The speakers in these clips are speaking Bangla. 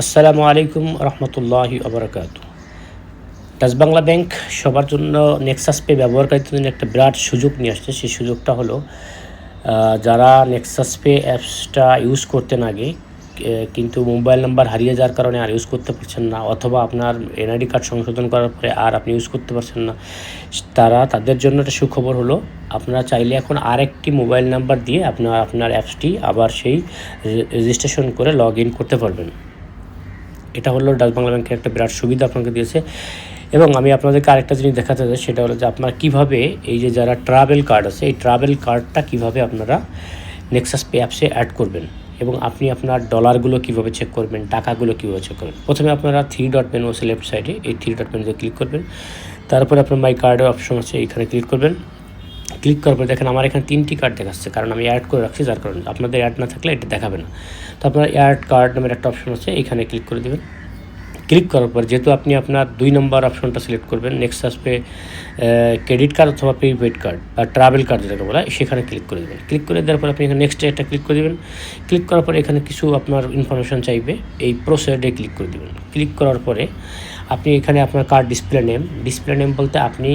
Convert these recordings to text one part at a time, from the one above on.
আসসালামু আলাইকুম রহমতুল্লাহি আবরকাত ডাচ বাংলা ব্যাংক সবার জন্য নেক্সাস পে ব্যবহারকারীদের জন্য একটা বিরাট সুযোগ নিয়ে আসছে। সেই সুযোগটা হলো যারা নেক্সাস পে অ্যাপসটা ইউজ করতেন আগে কিন্তু মোবাইল নাম্বার হারিয়ে যাওয়ার কারণে আর ইউজ করতে পারছেন না, অথবা আপনার এনআইডি কার্ড সংশোধন করার পরে আর আপনি ইউজ করতে পারছেন না, তারা তাদের জন্য একটা সুখবর হলো, আপনারা চাইলে এখন আরেকটি মোবাইল নাম্বার দিয়ে আপনার আপনার অ্যাপসটি আবার সেই রেজিস্ট্রেশন করে লগ ইন করতে পারবেন। এটা হলো ডাচ বাংলা ব্যাংকের একটা বিরাট সুবিধা আপনাকে দিয়েছে। এবং আমি আপনাদেরকে আরেকটা জিনিস দেখাতে চাই, সেটা হলো যে আপনারা কীভাবে এই যে যারা ট্রাভেল কার্ড আছে, এই ট্রাভেল কার্ডটা কীভাবে আপনারা নেক্সাস পে অ্যাপসে অ্যাড করবেন এবং আপনি আপনার ডলারগুলো কীভাবে চেক করবেন, টাকাগুলো কীভাবে চেক করবেন। প্রথমে আপনারা থ্রি ডট মেনু আছে লেফট সাইডে এই থ্রি ডট মেনুতে ক্লিক করবেন। তারপরে আপনার মাই কার্ডের অপশন আছে এইখানে ক্লিক করবেন। ক্লিক করার পর দেখেন আমার এখানে তিনটি কার্ড দেখাচ্ছে, কারণ আমি অ্যাড করে রাখছি, যার কারণে আপনাদের অ্যাড না থাকলে এটা দেখাবে না। তো আপনার অ্যাড কার্ড নামের একটা অপশন আছে, এখানে ক্লিক করে দেবেন। ক্লিক করার পর যেহেতু আপনি আপনার দুই নম্বর অপশনটা সিলেক্ট করবেন নেক্সট আসবে ক্রেডিট কার্ড অথবা প্রিপেড কার্ড বা ট্রাভেল কার্ড যেটাকে বলা, সেখানে ক্লিক করে দেবেন। ক্লিক করে দেওয়ার পর আপনি এখানে নেক্সট একটা ক্লিক করে দেবেন। ক্লিক করার পর এখানে কিছু আপনার ইনফরমেশন চাইবে, এই প্রসেডে ক্লিক করে দেবেন। ক্লিক করার পরে আপনি এখানে আপনার card display name display name বলতে আপনি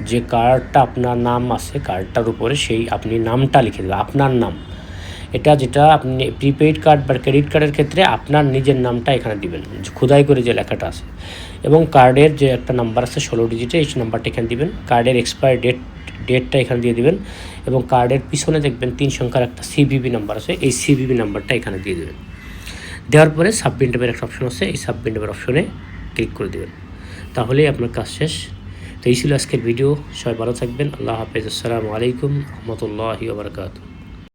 যে কার্ডটা আপনার নাম আছে কার্ডটার উপরে সেই আপনি নামটা লিখে দেবেন, আপনার নাম। এটা যেটা আপনি প্রিপেইড কার্ড বা ক্রেডিট কার্ডের ক্ষেত্রে আপনার নিজের নামটা এখানে দিবেন, খোদাই করে যে লেখাটা আছে। এবং কার্ডের যে একটা নাম্বার আছে, ষোলো ডিজিটে এই নাম্বারটা এখানে দিবেন। কার্ডের এক্সপায়ার ডেট ডেটটা এখানে দিয়ে দিবেন। এবং কার্ডের পিছনে দেখবেন তিন সংখ্যার একটা সিভিভি নাম্বার আছে, এই সিভিভি নাম্বারটা এখানে দিয়ে দেবেন। দেওয়ার পরে সাবমিট নামের একটা অপশন আছে, এই সাবমিট নামের অপশনে ক্লিক করে দেবেন। তাহলেই আপনার কাজ শেষ। তো এই ছিল আজকের ভিডিও সবাই ভালো থাকবেন আল্লাহ হাফেজ আসসালামু আলাইকুম রহমতুল্লাহি বারকাতু